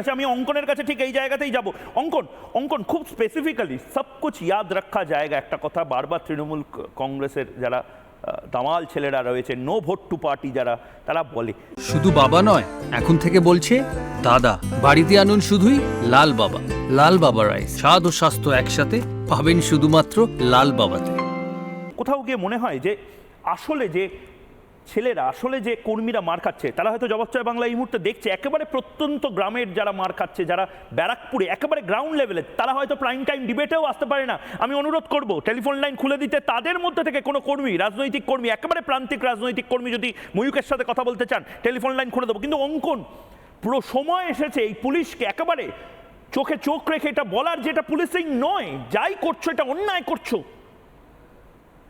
আচ্ছা আমি অঙ্কনের কাছে ঠিক এই জায়গাতেই যাব। অঙ্কন অঙ্কন খুব স্পেসিফিক্যালি সব কুছ ইয়াদ রাখা জায়গা একটা কথা বারবার তৃণমূল কংগ্রেসের যারা দামাল ছেলেরা রয়েছে নো ভোট টু পার্টি যারা তারা বলে। শুধু বাবা নয় এখন থেকে বলছে দাদা বাড়িতে আনুন শুধুই লাল বাবা লাল বাবা রাইস। স্বাদ ও স্বাস্থ্য একসাথে পাবেন শুধুমাত্র লাল বাবাতে। কোথাও গিয়ে মনে হয় যে আসলে যে ছেলেরা আসলে যে কর্মীরা মার খাচ্ছে, তারা হয়তো জবাবচয় বাংলা এই মুহূর্তে দেখছে। একেবারে প্রত্যন্ত গ্রামের যারা মার খাচ্ছে, যারা ব্যারাকপুরে, একেবারে গ্রাউন্ড লেভেলে তারা হয়তো প্রাইম টাইম ডিবেটেও আসতে পারে না। আমি অনুরোধ করব টেলিফোন লাইন খুলে দিতে, তাদের মধ্যে থেকে কোনো কর্মী, রাজনৈতিক কর্মী, একেবারে প্রান্তিক রাজনৈতিক কর্মী যদি ময়ূকের সাথে কথা বলতে চান টেলিফোন লাইন খুলে দেবো। কিন্তু অঙ্কন, পুরো সময় এসেছে এই পুলিশকে একেবারে চোখে চোখ রেখে এটা বলার যে এটা পুলিশিং নয়, যাই করছ এটা অন্যায় করছ।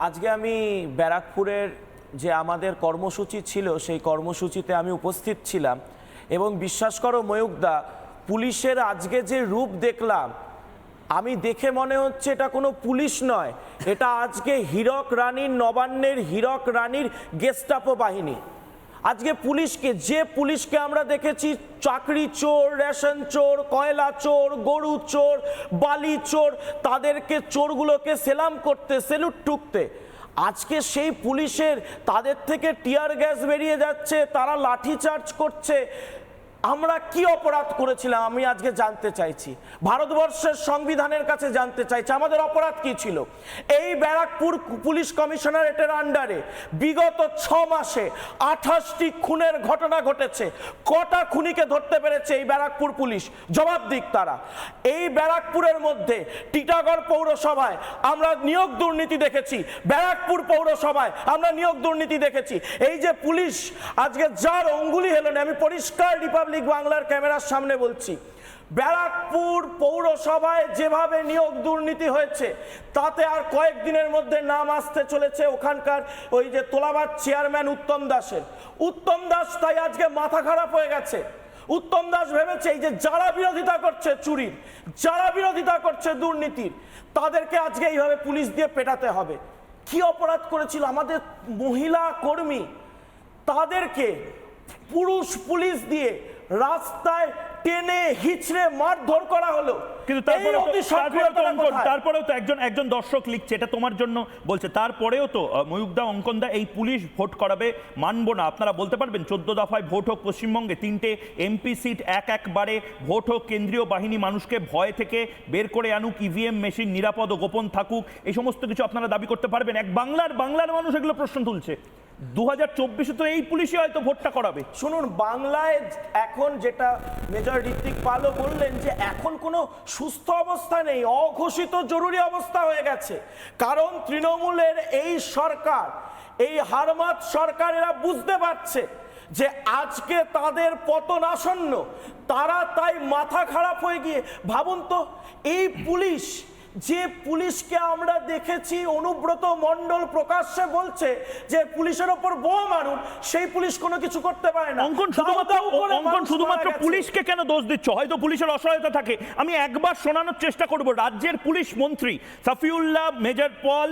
আজকে আমি ব্যারাকপুরের যে আমাদের কর্মসূচি ছিল, সেই কর্মসূচিতে আমি উপস্থিত ছিলাম। এবং বিশ্বাস করো ময়ূকদা, পুলিশের আজকে যে রূপ দেখলাম, আমি দেখে মনে হচ্ছে এটা কোনো পুলিশ নয়। এটা আজকে হীরক রানীর, নবান্নের হীরক রানীর গেস্টাপো বাহিনী। আজকে পুলিশকে, যে পুলিশকে আমরা দেখেছি, চাকরি চোর, রেশন চোর, কয়লা চোর, গরু চোর, বালি চোর, তাদেরকে চোরগুলোকে সেলাম করতে, সেলুট ঠুকতে আজকে সেই পুলিশের তাদের থেকে টিয়ার গ্যাস বেরিয়ে যাচ্ছে তারা লাঠি চার্জ করছে। আমরা কি অপরাধ করেছিলাম আমি আজকে জানতে চাইছি। ভারতবর্ষের সংবিধানের কাছে জানতে চাইছি, আমাদের অপরাধ কি ছিল? এই ব্যারাকপুর পুলিশ কমিশনারেটের আন্ডারে বিগত ছ মাসে আঠাশটি খুনের ঘটনা ঘটেছে, কটা খুনিকে ধরতে পেরেছে এই ব্যারাকপুর পুলিশ? জবাব দিক তারা। এই ব্যারাকপুরের মধ্যে টিটাগড় পৌরসভায় আমরা নিয়োগ দুর্নীতি দেখেছি, ব্যারাকপুর পৌরসভায় আমরা নিয়োগ দুর্নীতি দেখেছি। এই যে পুলিশ আজকে যার অঙ্গুলি হেলনে, আমি পরিষ্কার রিপাবলিক বাংলার ক্যামেরার সামনে বলছি, ব্যারাকপুর পৌরসভায় যেভাবে নিয়োগ দুর্নীতি হয়েছে, তাতে আর কয়েকদিনের মধ্যে নাম আসতে চলেছে ওখানকার ওই যে তোলাবার চেয়ারম্যান উত্তম দাসের। উত্তম দাস তাই আজকে মাথা খারাপ হয়ে গেছে। উত্তম দাস ভেবেছে এই যে যারা বিরোধিতা করছে চুরির, যারা বিরোধিতা করছে দুর্নীতির, তাদেরকে আজকে এইভাবে পুলিশ দিয়ে পেটাতে হবে। কি অপরাধ করেছিল আমাদের মহিলা কর্মী? তাদেরকে পুরুষ পুলিশ দিয়ে রাস্তায় টেনে হিচড়ে মারধর করা হলো। কিন্তু তারপরেও তো- তারপরেও তো অঙ্কন তারপরেও তো একজন একজন দর্শক লিখছে এটা তোমার জন্য বলছে। তারপরেও তো ময়ূকদা অঙ্কনদা এই পুলিশ ভোট করাবে মানবো না। আপনারা বলতে পারবেন চোদ্দ দফায় ভোট হোক পশ্চিমবঙ্গে তিনটে এমপি সিট এক একবারে ভোট হোক কেন্দ্রীয় বাহিনী মানুষকে ভয় থেকে বের করে আনুক ইভিএম মেশিন নিরাপদ ও গোপন থাকুক এই সমস্ত কিছু আপনারা দাবি করতে পারবেন। এক বাংলার বাংলার মানুষ এগুলো প্রশ্ন তুলছে। দু হাজার চব্বিশে তো এই পুলিশই হয়তো ভোটটা করাবে। শুনুন, বাংলায় এখন যেটা মেজর ঋত্বিক পালও বললেন যে এখন কোনো সুস্থ অবস্থা নেই, অঘোষিত জরুরি অবস্থা হয়ে গেছে। কারণ তৃণমূলের এই সরকার, এই হারমাত সরকার এরা বুঝতে পারছে যে আজকে তাদের পতন আসন্ন, তারা তাই মাথা খারাপ হয়ে গিয়ে, ভাবুন তো, এই পুলিশ যে পুলিশকে আমরা দেখেছি অনুব্রত মণ্ডল প্রকাশ্যে বলছে যে পুলিশের ওপর বোমা মারুন সেই পুলিশ কোনো কিছু করতে পারে না। অঙ্কন শুধুমাত্র অঙ্কন শুধুমাত্র পুলিশকে কেন দোষ দিচ্ছ? হয়তো পুলিশের অসহায়তা থাকে। আমি একবার শোনানোর চেষ্টা করব। রাজ্যের পুলিশ মন্ত্রী সাফিউল্লাহ মেজর পল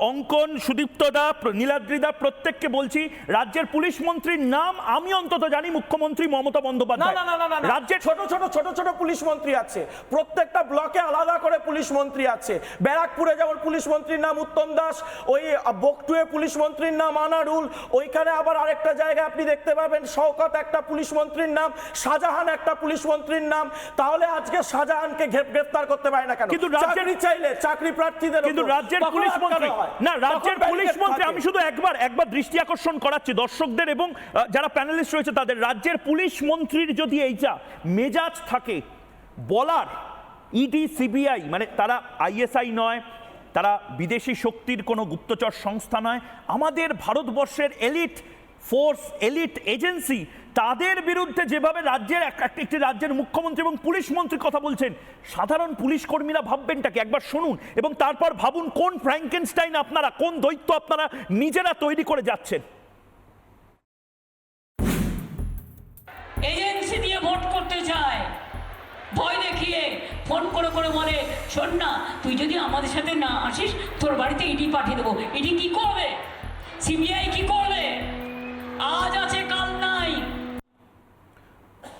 অঙ্কন সুদীপ্ত দা প্র- নীলাদ্রি দা প্রত্যেককে বলছি রাজ্যের পুলিশ মন্ত্রীর নাম আমি অন্তত জানি মুখ্যমন্ত্রী মমতা বন্দ্যোপাধ্যায়। না না না না না। রাজ্যের ছোট ছোট ছোট ছোট পুলিশ মন্ত্রী আছে। প্রত্যেকটা ব্লকে আলাদা করে পুলিশ মন্ত্রী আছে। ব্যারাকপুরে যেমন পুলিশ মন্ত্রীর নাম উত্তম দাস ওই বকটুয়ে পুলিশ মন্ত্রীর নাম আনারুল ওইখানে আবার আরেকটা জায়গায় আপনি দেখতে পাবেন শওকত একটা পুলিশ মন্ত্রীর নাম শাহজাহান একটা পুলিশ মন্ত্রীর নাম। তাহলে আজকে শাহজাহানকে গ্রেফতার করতে পারে না কেন? কিন্তু রাজ্যের- চাইলে চাকরি প্রার্থীদের কিন্তু রাজ্যের পুলিশ মন্ত্রী না রাজ্যের পুলিশ মন্ত্রী আমি শুধু একবার একবার দৃষ্টি আকর্ষণ করাচ্ছি। দর্শকদের এবং যারা প্যানেলিস্ট রয়েছে তাদের রাজ্যের পুলিশ মন্ত্রীর যদি এইটা মেজাজ থাকে বলার ইডি, সিবিআই মানে তারা আইএসআই নয়, তারা বিদেশি শক্তির কোনো গুপ্তচর সংস্থা নয়, আমাদের ভারতবর্ষের এলিট ফোর্স, এলিট এজেন্সি, তাদের বিরুদ্ধে যেভাবে রাজ্যের এক- এক- একটি রাজ্যের মুখ্যমন্ত্রী এবং পুলিশ মন্ত্রী কথা বলছেন, সাধারণ পুলিশ কর্মীরা ভাববেনটাকে একবার শুনুন। এবং তারপর ভাবুন কোন ফ্র্যাঙ্কেনস্টাইন আপনারা, কোন দৈত্য আপনারা নিজেরা তৈরি করে যাচ্ছেন। এজেন্সি দিয়ে ভোট করতে চায়। ফোন করে করে বলে, শোন না, তুই যদি আমাদের সাথে না আসিস, তোর বাড়িতে ইডি পাঠিয়ে দেবো। ইডি কি করবে? সিবিআই কি করবে? আজ আছে, কাল নাই।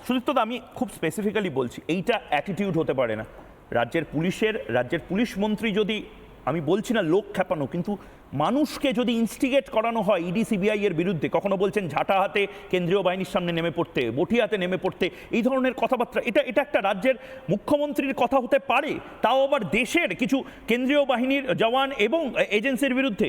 সুদীপ্তদা আমি খুব স্পেসিফিক্যালি বলছি, এইটা অ্যাটিটিউড হতে পারে না। রাজ্যের পুলিশের, রাজ্যের পুলিশ মন্ত্রী যদি আমি বলছি না লোক খেপানো কিন্তু মানুষকে যদি ইনস্টিগেট করানো হয় ইডি সিবিআই এর বিরুদ্ধে, কখনো বলছেন ঝাঁটা হাতে কেন্দ্রীয় বাহিনীর সামনে নেমে পড়তে বটি হাতে নেমে পড়তে, এই ধরনের কথাবার্তা, এটা এটা একটা রাজ্যের মুখ্যমন্ত্রীর কথা হতে পারে, তাও আবার দেশের কিছু কেন্দ্রীয় বাহিনীর জওয়ান এবং এজেন্সির বিরুদ্ধে।